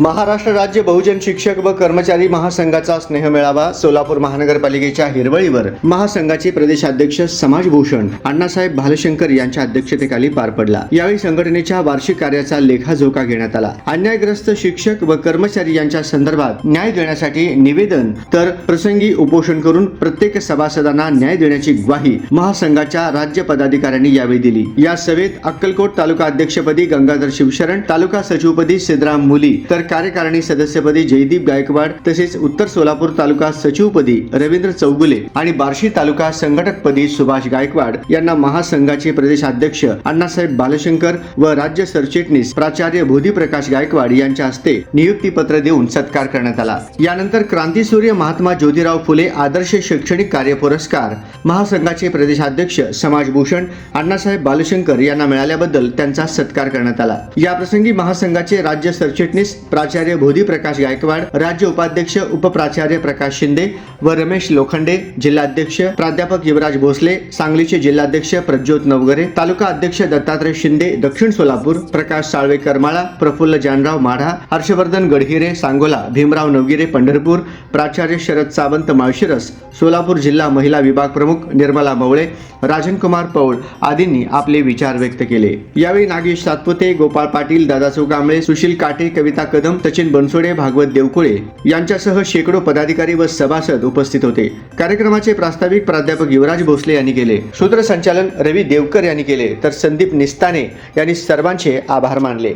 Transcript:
महाराष्ट्र राज्य बहुजन शिक्षक व कर्मचारी महासंघाचा स्नेहमेळावा सोलापूर महानगरपालिकेच्या हिरवळीवर. महासंघाचे प्रदेशाध्यक्ष समाजभूषण अण्णासाहेब भालशंकर यांच्या अध्यक्षतेखाली पार पडला. यावेळी संघटनेच्या वार्षिक कार्याचा लेखाजोखा घेण्यात आला. अन्यायग्रस्त शिक्षक व कर्मचारी यांच्या संदर्भात न्याय देण्यासाठी निवेदन तर प्रसंगी उपोषण करून प्रत्येक सभासदांना न्याय देण्याची ग्वाही महासंघाच्या राज्य पदाधिकाऱ्यांनी यावेळी दिली. या सभेत अक्कलकोट तालुका अध्यक्षपदी गंगाधर शिवशरण तालुका सचिवपदी सिद्धराम मुली तर कार्यकारिणी सदस्यपदी जयदीप गायकवाड तसेच उत्तर सोलापूर तालुका सचिवपदी रवींद्र चौगुले आणि बार्शी तालुका संघटकपदी सुभाष गायकवाड यांना महासंघाचे प्रदेशाध्यक्ष अण्णासाहेब बालशंकर व राज्य सरचिटणीस प्राचार्य बोधीप्रकाश गायकवाड यांच्या हस्ते नियुक्ती पत्र देऊन सत्कार करण्यात आला. यानंतर क्रांतीसूर्य महात्मा ज्योतिराव फुले आदर्श शैक्षणिक कार्य पुरस्कार महासंघाचे प्रदेशाध्यक्ष समाजभूषण अण्णासाहेब बालशंकर यांना मिळाल्याबद्दल त्यांचा सत्कार करण्यात आला. या प्रसंगी महासंघाचे राज्य सरचिटणीस प्राचार्य बोधीप्रकाश गायकवाड राज्य उपाध्यक्ष उपप्राचार्य प्रकाश शिंदे व रमेश लोखंडे जिल्हाध्यक्ष प्राध्यापक युवराज भोसले सांगलीचे जिल्हाध्यक्ष प्रज्योत नवगरे तालुका अध्यक्ष दत्तात्रय शिंदे दक्षिण सोलापूर प्रकाश साळवे करमाळा प्रफुल्ल जानराव माढा हर्षवर्धन गडहिरे सांगोला भीमराव नवगिरे पंढरपूर प्राचार्य शरद सावंत माळशिरस सोलापूर जिल्हा महिला विभाग प्रमुख निर्मला मवळे राजनकुमार पौळ आदींनी आपले विचार व्यक्त केले. यावेळी नागेश सातपुते गोपाळ पाटील दादासो कांबळे सुशील काटे कविता कदम सचिन बनसोडे भागवत देवकुळे यांच्यासह शेकडो पदाधिकारी व सभासद उपस्थित होते. कार्यक्रमाचे प्रास्ताविक प्राध्यापक युवराज भोसले यांनी केले. सूत्रसंचालन रवी देवकर यांनी केले. तर संदीप निस्ताने यांनी सर्वांचे आभार मानले.